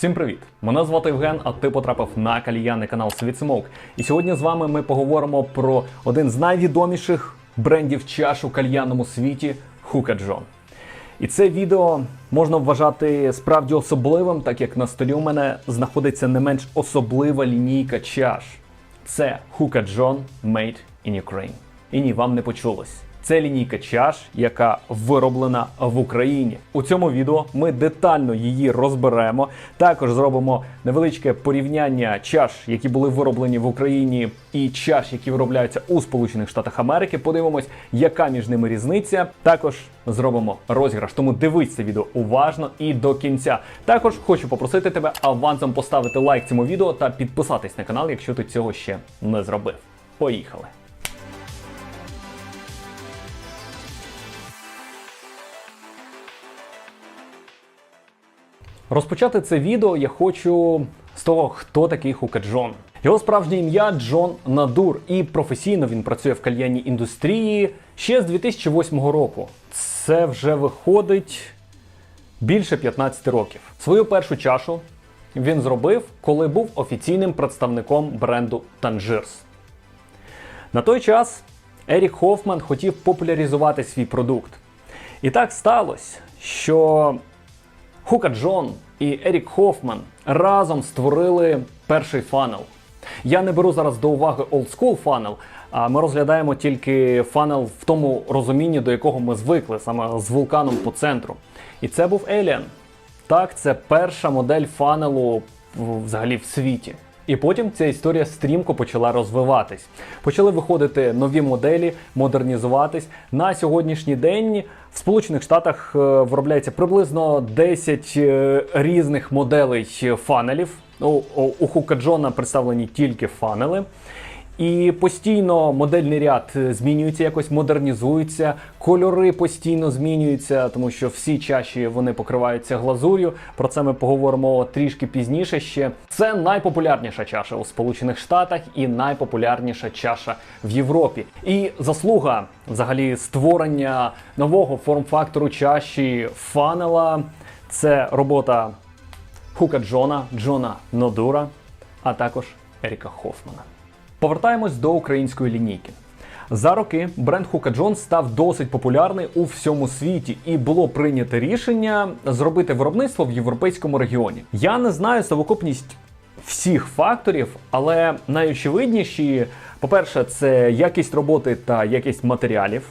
Всім привіт! Мене звати Євген, а ти потрапив на кальянний канал Світ Смоук. І сьогодні з вами ми поговоримо про один з найвідоміших брендів чаш у кальянному світі Хука Джон. І це відео можна вважати справді особливим, так як на столі у мене знаходиться не менш особлива лінійка чаш. Це Хука Джон Made in Ukraine. І ні, вам не почулось. Це лінійка чаш, яка вироблена в Україні. У цьому відео ми детально її розберемо. Також зробимо невеличке порівняння чаш, які були вироблені в Україні, і чаш, які виробляються у Сполучених Штатах Америки. Подивимось, яка між ними різниця. Також зробимо розіграш. Тому дивись це відео уважно і до кінця. Також хочу попросити тебе авансом поставити лайк цьому відео та підписатись на канал, якщо ти цього ще не зробив. Поїхали! Розпочати це відео я хочу з того, хто такий Хука Джон. Його справжнє ім'я Джон Надур, і професійно він працює в кальянній індустрії ще з 2008 року. Це вже виходить більше 15 років. Свою першу чашу він зробив, коли був офіційним представником бренду Tangiers. На той час Ерік Хофман хотів популяризувати свій продукт. І так сталося, що Хука Джон і Ерік Хофман разом створили перший фанел. Я не беру зараз до уваги олдскул фанел, а ми розглядаємо тільки фанел в тому розумінні, до якого ми звикли, саме з вулканом по центру. І це був Alien. Так, це перша модель фанелу взагалі в світі. І потім ця історія стрімко почала розвиватись. Почали виходити нові моделі, модернізуватись. На сьогоднішній день в Сполучених Штатах е, виробляється приблизно 10 е, різних моделей фанелів. У, Хука Джона представлені тільки фанели. І постійно модельний ряд е, змінюється, якось модернізується, кольори постійно змінюються, тому що всі чаші вони покриваються глазур'ю. Про це ми поговоримо трішки пізніше. Ще це найпопулярніша чаша у Сполучених Штатах і найпопулярніша чаша в Європі. І заслуга взагалі створення нового форм-фактору чаші фанела. Це робота Хука Джона, Джона Нодура, а також Еріка Хофмана. Повертаємось до української лінійки. За роки бренд Хука Джон став досить популярний у всьому світі, і було прийнято рішення зробити виробництво в європейському регіоні. Я не знаю совокупність всіх факторів, але найочевидніші, по-перше, це якість роботи та якість матеріалів,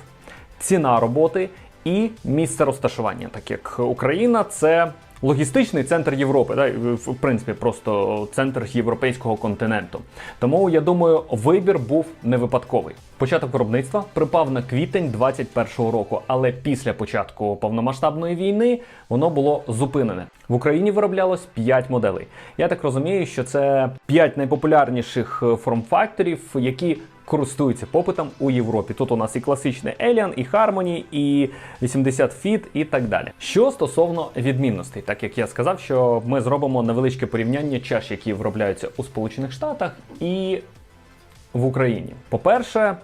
ціна роботи і місце розташування, так як Україна це логістичний центр Європи, да, в принципі, просто центр європейського континенту. Тому я думаю, вибір був не випадковий. Початок виробництва припав на квітень 21-го року, але після початку повномасштабної війни воно було зупинене. В Україні вироблялось 5 моделей. Я так розумію, що це 5 найпопулярніших е, форм-факторів, які користуються попитом у Європі. Тут у нас і класичний Alien, і Harmony, і 80 Fit, і так далі. Що стосовно відмінностей, так як я сказав, що ми зробимо невеличке порівняння чаш, які виробляються у Сполучених Штатах і в Україні. По-перше,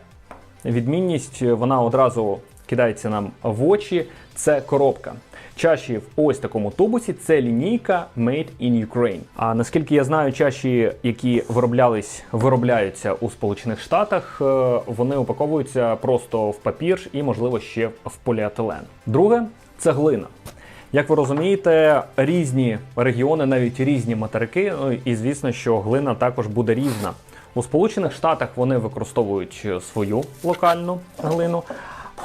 відмінність вона одразу кидається нам в очі. Це коробка. Чаші в ось такому тубусі це лінійка Made in Ukraine. А наскільки я знаю, чаші, які вироблялись, виробляються у Сполучених Штатах, е, вони упаковуються просто в папір і, можливо, ще в поліетилен. Друге це глина. Як ви розумієте, різні регіони, навіть різні материки, ну і звісно, що глина також буде різна. У Сполучених Штатах вони використовують свою локальну глину,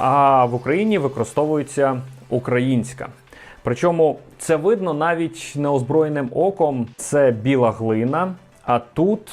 а в Україні використовується українська. Причому це видно навіть неозброєним оком. Це біла глина, а тут.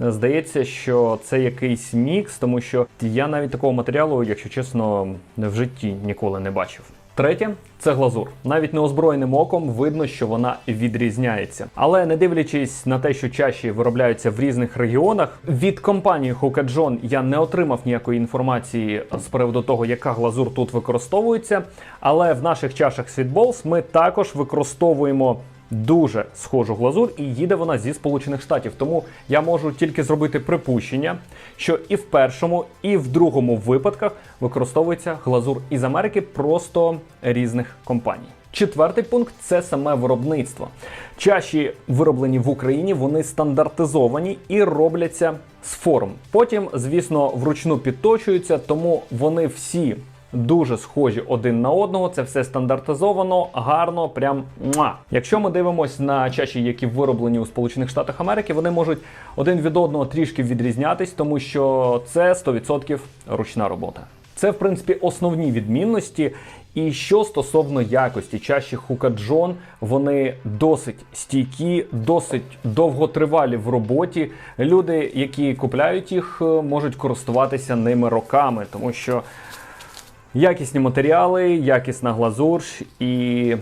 Здається, що це якийсь мікс, тому що я навіть такого матеріалу, якщо чесно, в житті ніколи не бачив. Третє це глазур. Навіть неозброєним оком видно, що вона відрізняється. Але не дивлячись на те, що чаші виробляються в різних регіонах, від компанії Hoka я не отримав ніякої інформації з приводу того, яка глазур тут використовується. Але в наших чашах Світболс ми також використовуємо дуже схожу глазур, і їде вона зі Сполучених Штатів. Тому я можу тільки зробити припущення, що і в першому, і в другому випадках використовується глазур із Америки просто різних компаній. Четвертий пункт це саме виробництво. Чаші, вироблені в Україні, вони стандартизовані і робляться з форм. Потім, звісно, вручну підточуються, тому вони всі дуже схожі один на одного. Це все стандартизовано, гарно, прям муа. Якщо ми дивимося на чаші, які вироблені у Сполучених Штатах Америки, вони можуть один від одного трішки відрізнятись, тому що це 100% ручна робота. Це, в принципі, основні відмінності. І що стосовно якості, чаші Хукаджон, вони досить стійкі, досить довготривалі в роботі. Люди, які купляють їх, е, можуть користуватися ними роками, тому що якісні матеріали, якісна глазур і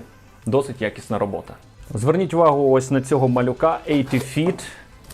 досить якісна робота. Зверніть увагу ось на цього малюка 80 Feet.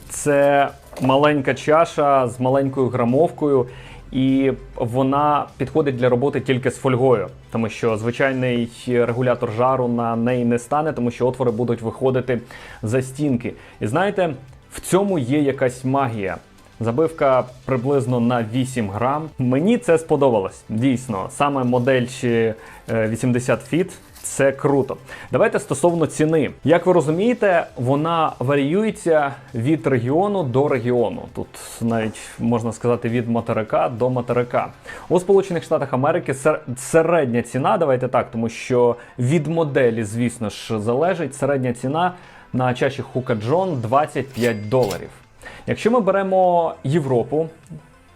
Це маленька чаша з маленькою грамовкою, і вона підходить для роботи тільки з фольгою, тому що звичайний регулятор жару на неї не стане, тому що отвори будуть виходити за стінки. І знаєте, в цьому є якась магія. Забивка приблизно на 8 грам. Мені це сподобалось. Дійсно, саме модель е, 80 Fit це круто. Давайте стосовно ціни. Як ви розумієте, вона варіюється від регіону до регіону. Тут навіть можна сказати від материка до материка. У Сполучених Штатах Америки середня ціна, давайте так, тому що від моделі, звісно ж, залежить середня ціна на чаші Хука Джон 25 доларів. Якщо ми беремо Європу,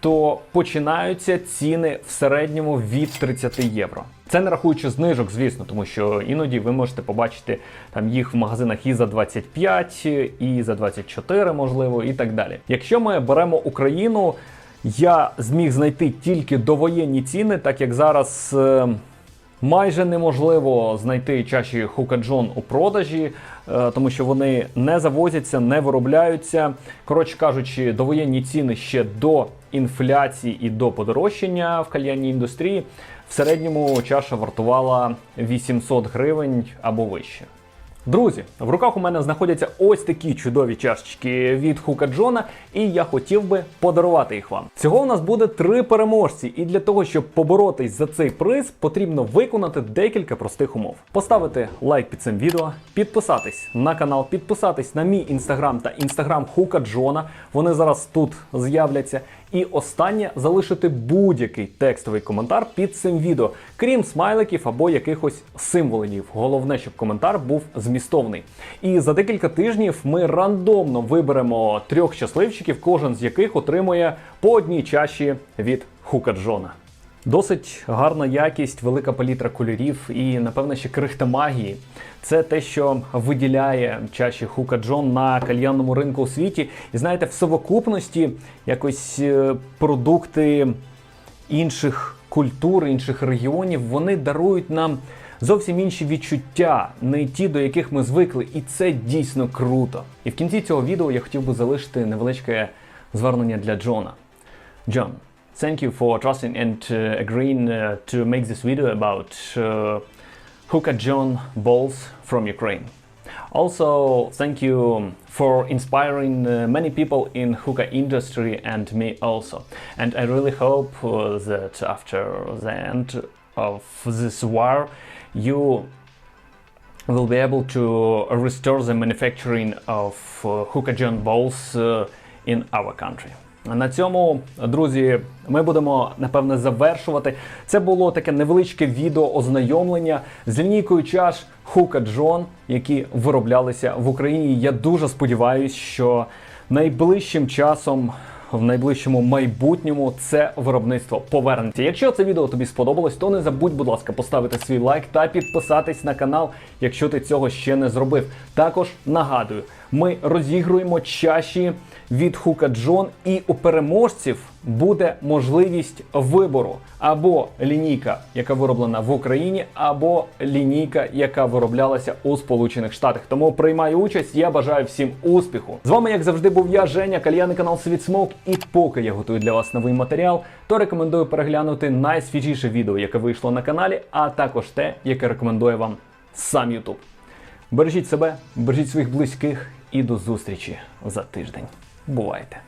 то починаються ціни в середньому від 30 євро. Це не рахуючи знижок, звісно, тому що іноді ви можете побачити там їх в магазинах і за 25, і за 24, можливо, і так далі. Якщо ми беремо Україну, я зміг знайти тільки довоєнні ціни, так як зараз. е, Майже неможливо знайти чаші Хукаджон у продажі, е, тому що вони не завозяться, не виробляються. Коротше кажучи, довоєнні ціни ще до інфляції і до подорожчання в кальянній індустрії. В середньому чаша вартувала 800 гривень або вище. Друзі, в руках у мене знаходяться ось такі чудові чашечки від Хука Джона, і я хотів би подарувати їх вам. Всього у нас буде три переможці, і для того, щоб поборотись за цей приз, потрібно виконати декілька простих умов: поставити лайк під цим відео, підписатись на канал, підписатись на мій інстаграм та інстаграм Хука Джона. Вони зараз тут з'являться. І останнє залишити будь-який текстовий коментар під цим відео, крім смайликів або якихось символів. Головне, щоб коментар був змістовний. І за декілька тижнів ми рандомно виберемо трьох щасливчиків, кожен з яких отримує по одній чаші від Хука Джона. Досить гарна якість, велика палітра кольорів і, напевно, ще крихта магії. Це те, що виділяє чаші Хука Джон на кальянному ринку у світі. І знаєте, в совокупності якось е, продукти інших культур, інших регіонів, вони дарують нам зовсім інші відчуття, не ті, до яких ми звикли, і це дійсно круто. І в кінці цього відео я хотів би залишити невеличке звернення для Джона. John, thank you for trusting and uh, agreeing uh, to make this video about uh, Hookah John balls from Ukraine. Also, thank you for inspiring uh, many people in hookah industry and me also. And I really hope uh, that after the end of this war, you will be able to restore the manufacturing of uh, hookah John balls uh, in our country. На цьому, друзі, ми будемо напевне завершувати. Це було таке невеличке відео ознайомлення з лінійкою чаш Хука Джон, які вироблялися в Україні. Я дуже сподіваюся, що найближчим часом. В найближчому майбутньому це виробництво повернеться. Якщо це відео тобі сподобалось, то не забудь, будь ласка, поставити свій лайк та підписатись на канал, якщо ти цього ще не зробив. Також нагадую, ми розігруємо чаші від Хука Джон, і у переможців буде можливість вибору або лінійка, яка вироблена в Україні, або лінійка, яка вироблялася у Сполучених Штатах. Тому приймай участь. Я бажаю всім успіху. З вами, як завжди, був я, Женя, кальяний канал Світ Смок. І поки я готую для вас новий матеріал, то рекомендую переглянути найсвіжіше відео, яке вийшло на каналі, а також те, яке рекомендує вам сам YouTube. Бережіть себе, бережіть своїх близьких і до зустрічі за тиждень. Бувайте!